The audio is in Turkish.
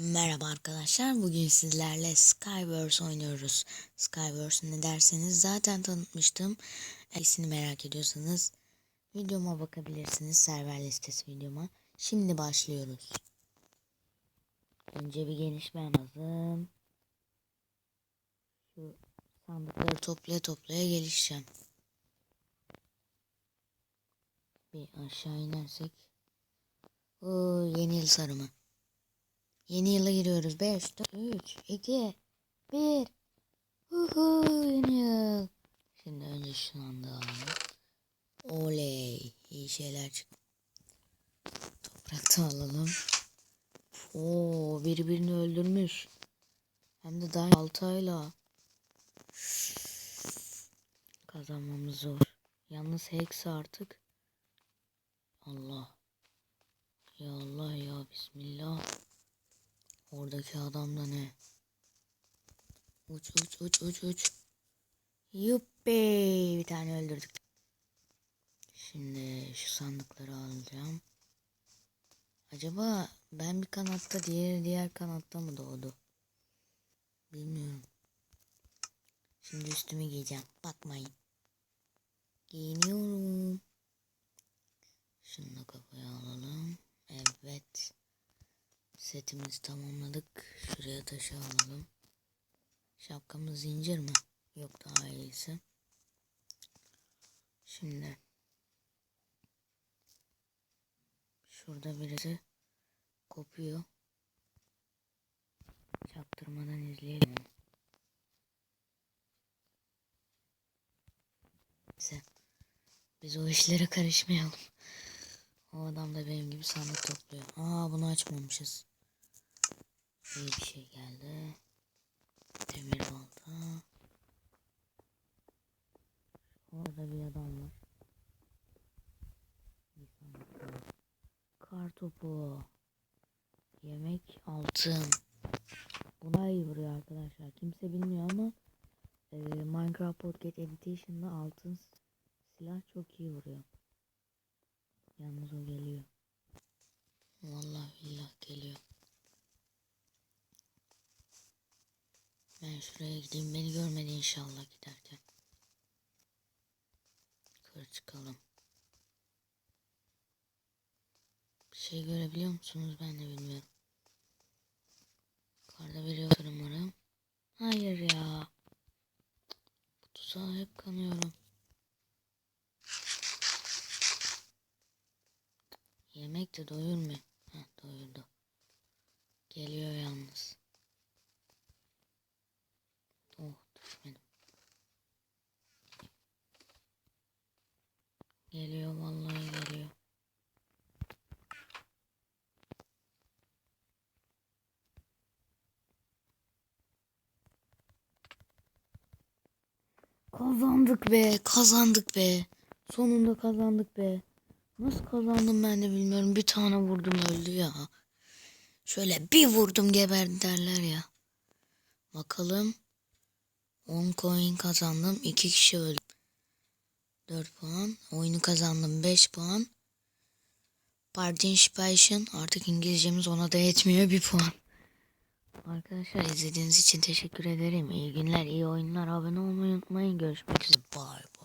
Merhaba arkadaşlar. Bugün sizlerle Skyverse oynuyoruz. Skyverse ne derseniz zaten tanıtmıştım. İsini merak ediyorsanız videoma bakabilirsiniz. Server listesi videoma. Şimdi başlıyoruz. Önce bir gelişme lazım. Şu sandıkları toplaya toplaya gelişeceğim. Bir aşağı inersek. Oo, yeni yıl sarımı. Yeni yıla giriyoruz. 5, 4, 3, 2, 1. Huhu yeni yıl. Şimdi önce şu anda. Oley. İyi şeyler çıktı. Toprakta alalım. Oo birbirini öldürmüş. Hem de daha altayla. Kazanmamız zor. Yalnız Hex artık. Allah. Ya Allah ya Bismillah. Oradaki adam da ne? Uç uç uç uç uç. Yuppi bir tane öldürdük. Şimdi şu sandıkları alacağım. Acaba ben bir kanatta diğer diğer kanatta mı doğdu? Bilmiyorum. Şimdi üstümü giyeceğim. Bakmayın. Giyiniyorum. Şunu da kafaya alalım. Evet. Setimizi tamamladık. Şuraya taşı alalım. Şapkamız zincir mi? Yok daha iyisi. Şimdi. Şurada birisi kopuyor. Çaktırmadan izleyelim. Neyse. Biz o işlere karışmayalım. O adam da benim gibi sandık topluyor. Aa bunu açmamışız. İyi bir şey geldi. Demir balta. Orada bir adam var. Kar topu. Yemek altın. Buna iyi vuruyor arkadaşlar. Kimse bilmiyor ama e, Minecraft Pocket Edition'da altın silah çok iyi vuruyor. Yalnız o geliyor. Vallahi billahi geliyor. Ben şuraya gideyim. Beni görmedi inşallah giderken. Yukarı çıkalım. Bir şey görebiliyor musunuz? Ben de bilmiyorum. Yukarıda biri yok umarım. Hayır ya. Bu tuzağa hep kanıyorum. Yemek de doyurmuyor. Heh doyurdu. Geliyor yalnız. Oh düşmedim. Geliyor vallahi geliyor. Kazandık be, kazandık be. Sonunda kazandık be. Nasıl kazandım ben de bilmiyorum. Bir tane vurdum öldü ya. Şöyle bir vurdum geberdi derler ya. Bakalım. 10 coin kazandım. 2 kişi öldü. 4 puan. Oyunu kazandım. 5 puan. Participation. Artık İngilizcemiz ona da yetmiyor. 1 puan. Arkadaşlar izlediğiniz için teşekkür ederim. İyi günler, iyi oyunlar. Abone olmayı unutmayın. Görüşmek üzere. Bye.